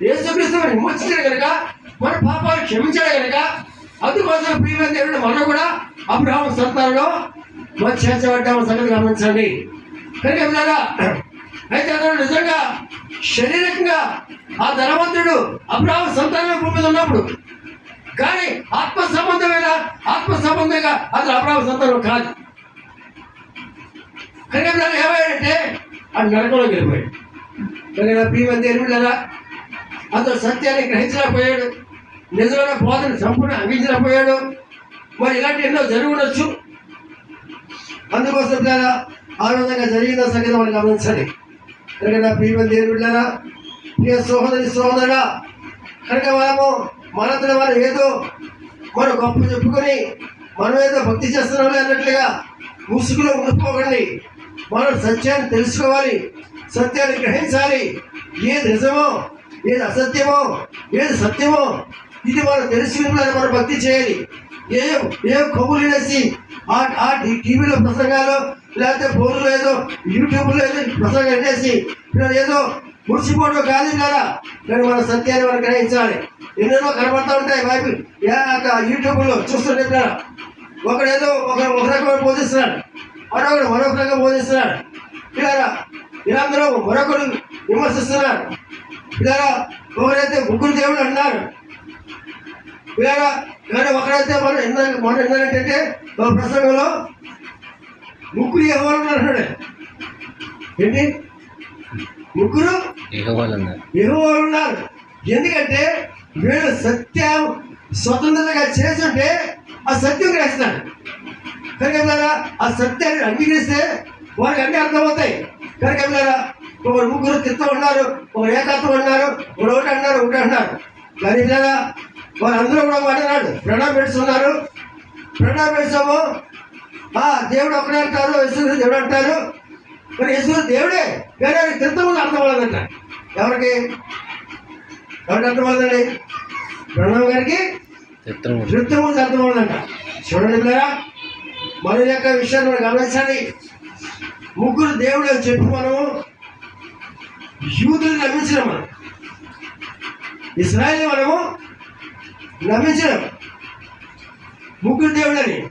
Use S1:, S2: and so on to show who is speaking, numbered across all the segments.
S1: యేసుక్రీస్తు మనల్ని విమోచించాడు కనుక మన పాపాలు క్షమించాడు కనుక అందుకోసం ప్రియమైన దేవుడు మనం కూడా అబ్రహాం సంతానంలో మనం చేర్చబడ్డాము సంగతి గమనించండి. కనుక పిల్లరా, అయితే అతను నిజంగా శారీరకంగా ఆ ధనవంతుడు అబ్రహాం సంతానం భూమి మీద ఉన్నప్పుడు కానీ ఆత్మ సంబంధమైన ఆత్మ సంబంధంగా అతను అబ్రహాం సంతానం కాదు. కనుక పిల్లలు ఏమయ్యాడంటే ఆ నరకంలో గెలిపోయాడు కనుక ప్రియమైన దేవుడు కదా అతను సత్యాన్ని గ్రహించలేకపోయాడు. నిజమైన బోధను సంపూర్ణ అందించలేకపోయాడు మరి ఇలాంటి ఎన్నో జరుగుండొచ్చు. అందుకోసం కదా ఆ విధంగా జరిగిన సంగతి మనం గమనించాలి కనుక నా ప్రియమైన దేవుళ్ళారా ప్రియ సోదరి సహోదరుడా కనుక మనము మనంతట మనం ఏదో మన గొప్ప చెప్పుకొని మనం ఏదో భక్తి చేస్తున్నాం అన్నట్లుగా ముసుగులో ఉండిపోకండి. మనం సత్యాన్ని తెలుసుకోవాలి సత్యాన్ని గ్రహించాలి. ఏది నిజమో ఏది అసత్యమో? ఏది సత్యమో? ఇది వాళ్ళు తెలుసుకుని మనం భక్తి చేయాలి. ఏ ఏ కబుర్లు వేసి ఆ ఆ టీవీలో ప్రసంగాలు లేకపోతే ఫోన్లో ఏదో యూట్యూబ్లో ఏదో ప్రసంగం పెట్టేసి ఇక్కడ ఏదో ముడిచిపోవడం కాదు కదా కానీ మన సత్యాన్ని మనం గ్రహించాలి. ఎన్నెన్నో కనబడతా ఉంటాయి అక్కడ యూట్యూబ్లో చూస్తుంటే కదా ఒకడు ఏదో ఒక ఒక రకమైన బోధిస్తున్నాడు. మరొకడు మరొక రకంగా బోధిస్తున్నాడు. ఇలా ఇలాందరూ మరొకడు విమర్శిస్తున్నాడు పిల్లరా ఒకరైతే ముగ్గురు దేవుడు అన్నారు. కానీ ఒకరైతే మనం ఎన్న మనం ఏంటంటే ఒక ప్రసంగంలో ముగ్గురు ఎవరు అన్నాడు. ఏంటి? ముగ్గురు ఉన్నారు. ఎందుకంటే వీళ్ళు సత్యం స్వతంత్రంగా చేస్తుంటే ఆ సత్యం గ్రహిస్తాడు కనుక ఆ సత్యాన్ని అంగీకరిస్తే వారికి అన్ని అర్థమవుతాయి. కనుక ఒకరు ముగ్గురు తిత్తం ఉన్నారు ఒకరు ఏకత్వం ఒకరు ఒకటి అన్నారు ఒకటి అన్నారు. కానీ పిల్లరా, వారందరూ కూడా మాట్లాడారు ప్రణాం పెడుతున్నారు. ప్రణాం పెడుతాము ఆ దేవుడు ఒకడే అంటారు యశ్వరు దేవుడు అంటారు. మరి యశ్వరు దేవుడే కానీ ఆయన తిత్తం ఉంది అర్థం అవ్వలేదంట ఎవరికి? ఎవరికి అర్థం అవ్వదండి? ప్రణాం గారికి
S2: చిత్రం.
S1: నృత్యం ఉంది అర్థం అవ్వదంట. చూడండి పిల్లరా మన యొక్క విషయాన్ని మనం గమనించండి. ముగ్గురు దేవుడు అని చెప్పి మనము యూదులు నమ్మించినాం మనం. ఇస్రాయల్ మనము నమ్మించినాం ముగ్గురు దేవుడని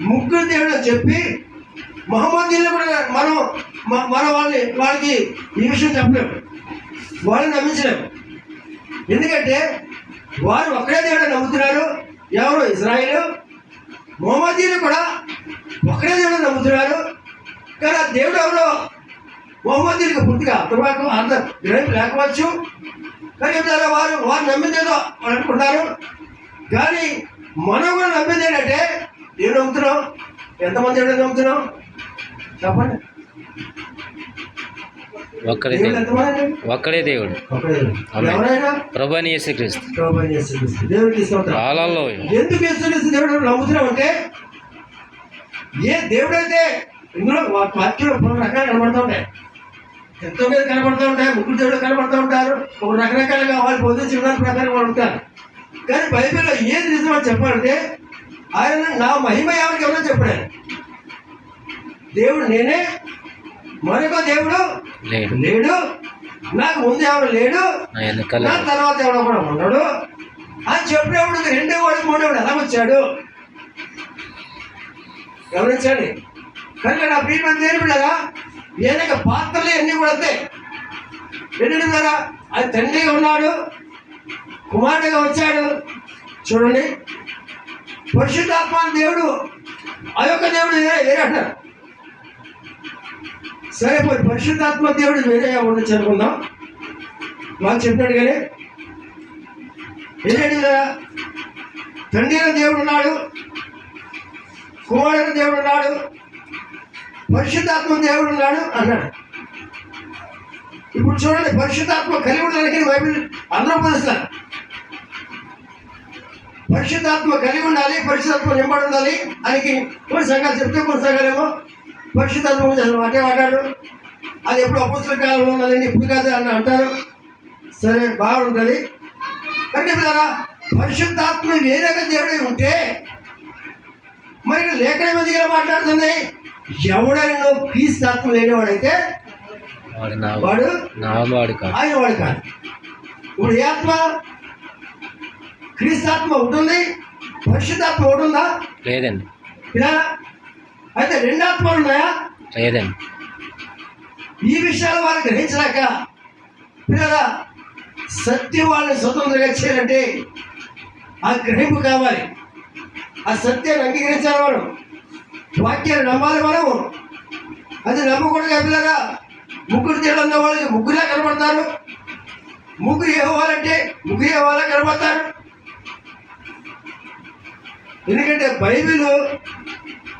S1: ముగ్గురు దేవుడు చెప్పి మహమ్మదీలు కూడా మనం మన వాళ్ళని వాళ్ళకి ఈ విషయం చెప్పలేము. వాళ్ళని నమ్మించలేము. ఎందుకంటే వారు ఒక్కడే దేవుడు నమ్ముతున్నారు. ఎవరు? ఇజ్రాయిల్ మొహమ్మదీలు కూడా ఒక్కడే దేవుడు నమ్ముతున్నారు. కానీ ఆ దేవుడు ఎవరో మొహమ్మదీలకు పూర్తిగా అర్థమాకు అర్థం గ్రహింపు లేకపోవచ్చు. కానీ ఏమిటో వారు వారు నమ్మిందేదో వాళ్ళు అనుకుంటారు కానీ మనం కూడా నమ్మింది ఏంటంటే ఏం నమ్ముతున్నాం? ఎంతమంది దేవుడు నమ్ముతున్నాం? చెప్పండి.
S2: ఒక్కడే
S1: దేవుడు.
S2: ఒక్కడే దేవుడు. ప్రభు యేసుక్రీస్తు. కాలాల్లో.
S1: ఎందుకు యేసుక్రీస్తు దేవుడు నమ్ముతున్నాం అంటే ఏ దేవుడైతే ఇందులో వా- వాక్యంలో పలు రకాలు కనబడుతూ ఉంటాయి. ఎంతో మీద కనబడుతూ ఉంటాయి ముగ్గురు దేవుడు కనబడుతూ ఉంటారు ఒక రకరకాలుగా వాళ్ళు బోధించిన దాని ప్రకారం వాళ్ళు ఉంటారు. కానీ బైబిల్లో ఏది నిజమని చెప్పాలంటే ఆయన నా మహిమ ఎవరికి ఎవరో చెప్పాడు దేవుడు నేనే మరొక దేవుడు
S2: లేడు.
S1: నాకు ముందు ఎవరు లేడు
S2: నా
S1: తర్వాత ఎవడో కూడా ఉన్నాడు అని చెప్పినప్పుడు రెండో వాడు మూడో వాడు ఎలా వచ్చాడు? గమనించండి కనుక నా ప్రియమైన దేవుడు కదా ఏదైనా పాత్రలే అన్నీ కూడా అంతే. ఏంటంటే కదా అది తండ్రిగా ఉన్నాడు కుమారుడిగా వచ్చాడు. చూడండి. పరిశుద్ధాత్మ దేవుడు ఆ యొక్క దేవుడు వేరే అంటారు సరే మరి పరిశుద్ధాత్మ దేవుడు వేరే ఉండొచ్చు అనుకుందాం వాళ్ళు చెప్పాడు కానీ. ఏంటంటే కదా తండ్రి దేవుడు ఉన్నాడు కుమారుడు దేవుడు ఉన్నాడు. పరిశుద్ధాత్మ దేవుడు ఉన్నాడు అన్నాడు. ఇప్పుడు చూడండి పరిశుద్ధాత్మ కలిగి ఉండడానికి బైబిల్ అందరూ పోలిస్తారు పరిశుద్ధాత్మ కలిగి ఉండాలి పరిశుద్ధాత్మ నింబడి ఉండాలి ఆయనకి కొన్ని సంఘాలు చెప్తే కొన్ని సంఘాలేమో పరిశుద్ధాత్మ గురించి అసలు మాటే మాట్లాడు అది ఎప్పుడు అపుస్తుల కాలంలో ఉన్నదండి ఇప్పుడు కాదు అని అంటారు. సరే బాగుంటుంది అంటే పిల్లరా పరిశుద్ధాత్మ వేరేగా దేవుడే ఉంటే మరి లేఖనం ఎందుకు మాట్లాడుతుంది? ఎవడైనా క్రీస్తు ఆత్మ లేనివాడైతే
S2: వాడు నా
S1: వాడు
S2: నా వాడు కాదు.
S1: ఆయన వాడు కాదు. ఇప్పుడు ఏ ఆత్మ క్రీస్తాత్మ ఉంటుంది పరిశుద్ధాత్మ ఒకటి ఉందా?
S2: లేదండి.
S1: ఇలా అయితే రెండు ఆత్మలు ఉన్నాయా?
S2: లేదండి.
S1: ఈ విషయాలు వాళ్ళు గ్రహించలేక పిల్లరా సత్యం వాళ్ళని స్వతంత్రంగా చేయాలంటే ఆ గ్రహింపు కావాలి. ఆ సత్యాన్ని అంగీకరించాలి మనం వాక్యాన్ని నమ్మాలి మనం. అది నమ్మకూడదు పిల్లరా ముగ్గురు తేడన్న వాళ్ళకి ముగ్గురే కనబడతారు. ముగ్గురు ఇవ్వాలంటే ముగ్గురు ఇవ్వాలా కనబడతారు. ఎందుకంటే బైబిల్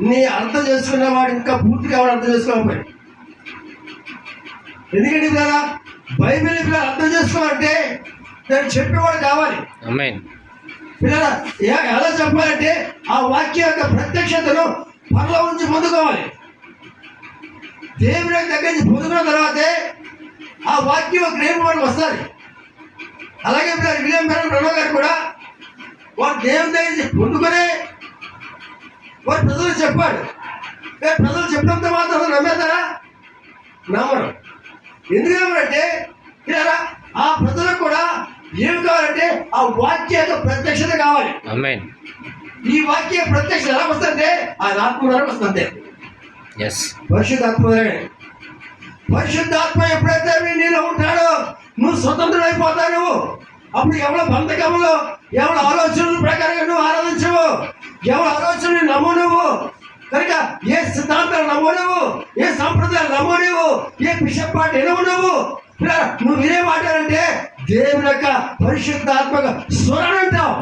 S1: నీ అర్థం చేసుకున్న వాడు ఇంకా పూర్తిగా వాడు అర్థం చేసుకోవాలి ఎందుకంటే కదా బైబిల్ పిల్లలు అర్థం చేసుకోవాలంటే దాన్ని చెప్పేవాడు కావాలి. పిల్లల ఎలా చెప్పాలంటే ఆ వాక్యం యొక్క ప్రత్యక్షతను పరలో నుంచి పొందుకోవాలి. దేవుని దగ్గర నుంచి పొందుకున్న తర్వాతే ఆ వాక్యం గ్రహింపు వాళ్ళు వస్తుంది. అలాగే ఇప్పుడు విలియం బెరం బ్రహ్మ గారు కూడా వారు దేవుని దగ్గర నుంచి పొందుకునే వారు ప్రజలు చెప్పాడు ప్రజలు చెప్పినంత మాత్రం నమ్మేస్తారా? నమ్మరు. ఎందుకు నమ్మరంటే ఇలా ఆ ప్రజలకు కూడా ఏమి కావాలంటే ఆ వాక్య యొక్క ప్రత్యక్షత కావాలి. ఈ వాక్య ఎలా వస్తుందంటే ఆ ఆత్మ ద్వారా వస్తుంది
S2: ఎస్
S1: పరిశుద్ధాత్మ ద్వారా. పరిశుద్ధాత్మ ఎప్పుడైతే నీలో ఉంటాడో నువ్వు స్వతంత్రుడు అయిపోతావు అప్పుడు ఎవరి బంధకములు ఎవరి ఆలోచనల ప్రకారంగా నువ్వు ఆరాధించవు. ఎవరి ఆలోచనలు నమ్ము నువ్వు. కనుక ఏ సిద్ధాంతాలు నమ్ము నువ్వు ఏ సంప్రదాయాలు నమ్ము నువ్వు ఏ పిషపాటు ఎనవు నువ్వు. నువ్వు వినే మాట్లాడంటే దేవుని యొక్క పరిశుద్ధాత్మక స్వరం అంటావు.